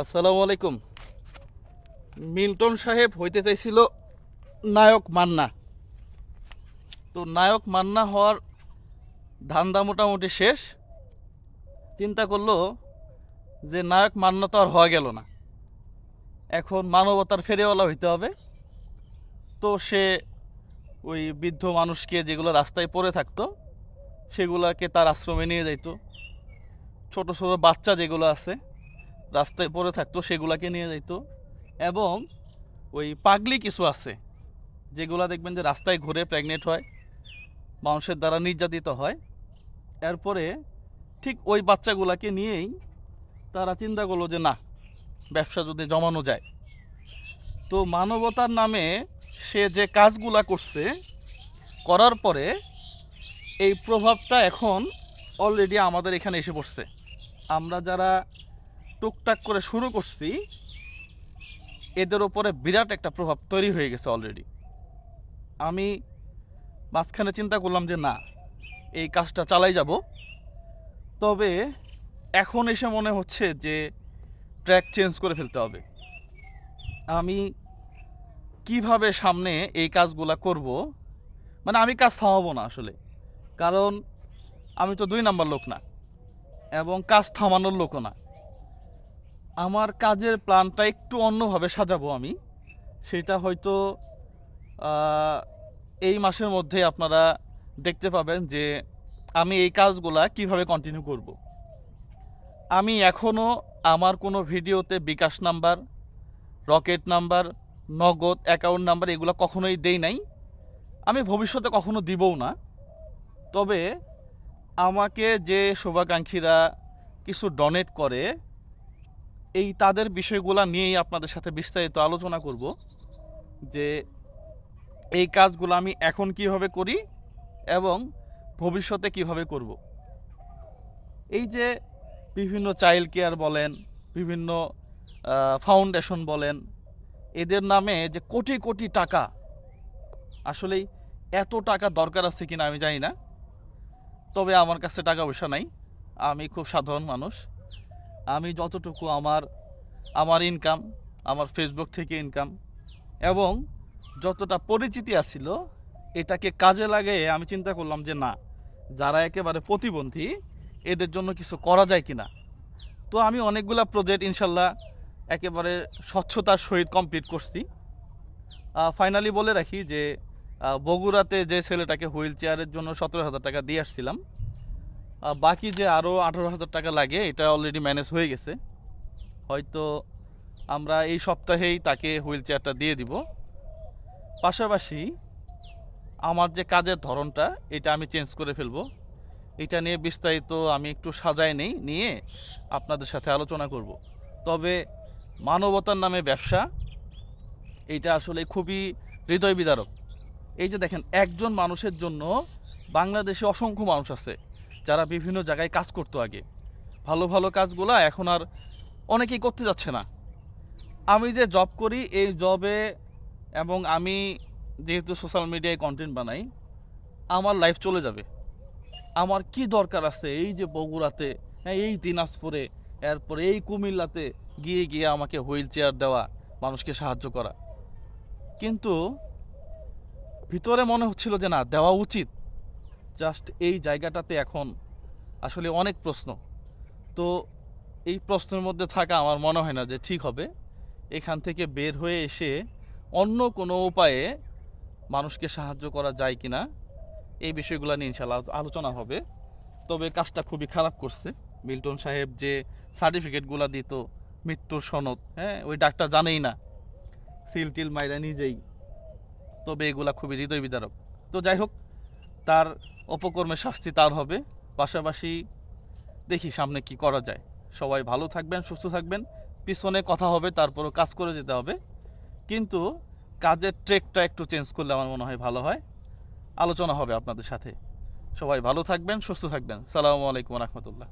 আসসালামু আলাইকুম। মিল্টন সাহেব হইতে চাইছিল নায়ক মান্না। তো নায়ক মান্না হওয়ার ধান্দা মোটামুটি শেষ। চিন্তা করল যে নায়ক মান্না তো আর হওয়া গেল না। এখন মানবতার ফেরিওয়ালা হইতে হবে। তো সে ওই বৃদ্ধ মানুষকে যেগুলো রাস্তায় পড়ে থাকতো, সেগুলোকে তার আশ্রমে নিয়ে যাইতো। ছোট ছোট বাচ্চা যেগুলো আছে রাস্তায় পড়ে থাকতো, সেগুলাকে নিয়ে যাইতো। এবং ওই পাগলি কিছু আছে, যেগুলা দেখবেন যে রাস্তায় ঘুরে প্রেগনেন্ট হয়, মানুষের দ্বারা নির্যাতিত হয়। এরপরে ঠিক ওই বাচ্চাগুলাকে নিয়েই তারা চিন্তা করল যে না, ব্যবসা যদি জমানো যায়। তো মানবতার নামে সে যে কাজগুলা করছে, করার পরে এই প্রভাবটা এখন অলরেডি আমাদের এখানে এসে পড়ছে। আমরা যারা টুকটাক করে শুরু করছি, এদের ওপরে বিরাট একটা প্রভাব তৈরি হয়ে গেছে অলরেডি আমি মাঝখানে চিন্তা করলাম যে, না, এই কাজটা চালাই যাব। তবে এখন এসে মনে হচ্ছে যে ট্র্যাক চেঞ্জ করে ফেলতে হবে। আমি কীভাবে সামনে এই কাজগুলা করব? মানে আমি কাজ থামাবো না আসলে। কারণ আমি তো দুই নাম্বার লোক না, এবং কাজ থামানোর লোকও না। আমার কাজের প্ল্যানটা একটু অন্যভাবে সাজাবো আমি। সেটা হয়তো এই মাসের মধ্যে আপনারা দেখতে পাবেন যে আমি এই কাজগুলা কীভাবে কন্টিনিউ করব। আমি এখনও আমার কোনো ভিডিওতে bKash number, Rocket number, Nagad account number এগুলো কখনোই দেই নাই। আমি ভবিষ্যতে কখনো দিবও না। তবে আমাকে যে শুভাকাঙ্ক্ষীরা কিছু ডোনেট করে এই তাদের বিষয়গুলো নিয়েই আপনাদের সাথে বিস্তারিত আলোচনা করব যে এই কাজগুলো আমি এখন কীভাবে করি এবং ভবিষ্যতে কীভাবে করব। এই যে বিভিন্ন চাইল্ড কেয়ার বলেন, বিভিন্ন ফাউন্ডেশন বলেন, এদের নামে যে কোটি কোটি টাকা, আসলেই এত টাকা দরকার আছে কিনা আমি জানি না, তবে আমার কাছে টাকা পয়সা নাই, আমি খুব সাধারণ মানুষ। আমি যতটুকু আমার আমার ইনকাম আমার ফেসবুক থেকে ইনকাম এবং যতটা পরিচিতি আছিল, এটাকে কাজে লাগিয়ে আমি চিন্তা করলাম যে না, যারা একেবারে প্রতিবন্ধী, এদের জন্য কিছু করা যায় কি না তো আমি অনেকগুলা প্রজেক্ট ইনশাল্লাহ একেবারে স্বচ্ছতার সহিত কমপ্লিট করছি। ফাইনালি বলে রাখি যে বগুড়াতে যে ছেলেটাকে হুইল চেয়ারের জন্য সতেরো হাজার টাকা দিয়ে আসছিলাম বাকি যে আরও আঠারো হাজার টাকা লাগে, এটা অলরেডি ম্যানেজ হয়ে গেছে। হয়তো আমরা এই সপ্তাহেই তাকে হুইল চেয়ারটা দিয়ে দিব। পাশাপাশি আমার যে কাজের ধরনটা, এটা আমি চেঞ্জ করে ফেলব। এটা নিয়ে বিস্তারিত আমি একটু সাজাই নেই, নিয়ে আপনাদের সাথে আলোচনা করব। তবে মানবতার নামে ব্যবসা, এটা আসলে খুবই হৃদয় বিদারক এই যে দেখেন, একজন মানুষের জন্য বাংলাদেশে অসংখ্য মানুষ আছে। যারা বিভিন্ন জায়গায় কাজ করতো আগে। ভালো ভালো কাজগুলো এখন আর অনেকেই করতে যাচ্ছে না। আমি যে জব করি, এই জবে এবং আমি যেহেতু সোশ্যাল মিডিয়ায় কন্টেন্ট বানাই, আমার লাইফ চলে যাবে। আমার কি দরকার আছে? এই যে বগুড়াতে হ্যাঁ এই দিনাজপুরে, এরপরে এই কুমিল্লাতে গিয়ে গিয়ে আমাকে হুইল চেয়ার দেওয়া, মানুষকে সাহায্য করা। কিন্তু ভিতরে মনে হচ্ছিল যে না, দেওয়া উচিত। জাস্ট এই জায়গাটাতে এখন আসলে অনেক প্রশ্ন। তো এই প্রশ্নের মধ্যে থাকা আমার মনে হয় না যে ঠিক হবে। এখান থেকে বের হয়ে এসে অন্য কোনো উপায়ে মানুষকে সাহায্য করা যায় কি না এই বিষয়গুলো নিয়ে ইনশাল্লাহ আলোচনা হবে। তবে কাজটা খুবই খারাপ করছে। মিল্টন সাহেব যে সার্টিফিকেটগুলো দিত, মৃত্যুর সনদ হ্যাঁ ওই ডাক্তার জানেই না। সিল টিল মাইরা নিজেই। তবে এগুলা খুবই হৃদয় বিদারক তো যাই হোক, তার অপকর্মের শাস্তি তার হবে। পাশাপাশি দেখি সামনে কি করা যায়। সবাই ভালো থাকবেন, সুস্থ থাকবেন। পিছনে কথা হবে, তারপরও কাজ করে যেতে হবে। কিন্তু কাজের ট্রেকটা একটু চেঞ্জ করলে আমার মনে হয় ভালো হয়। আলোচনা হবে আপনাদের সাথে। সবাই ভালো থাকবেন, সুস্থ থাকবেন। সালামু আলাইকুম রহমতুল্লাহ।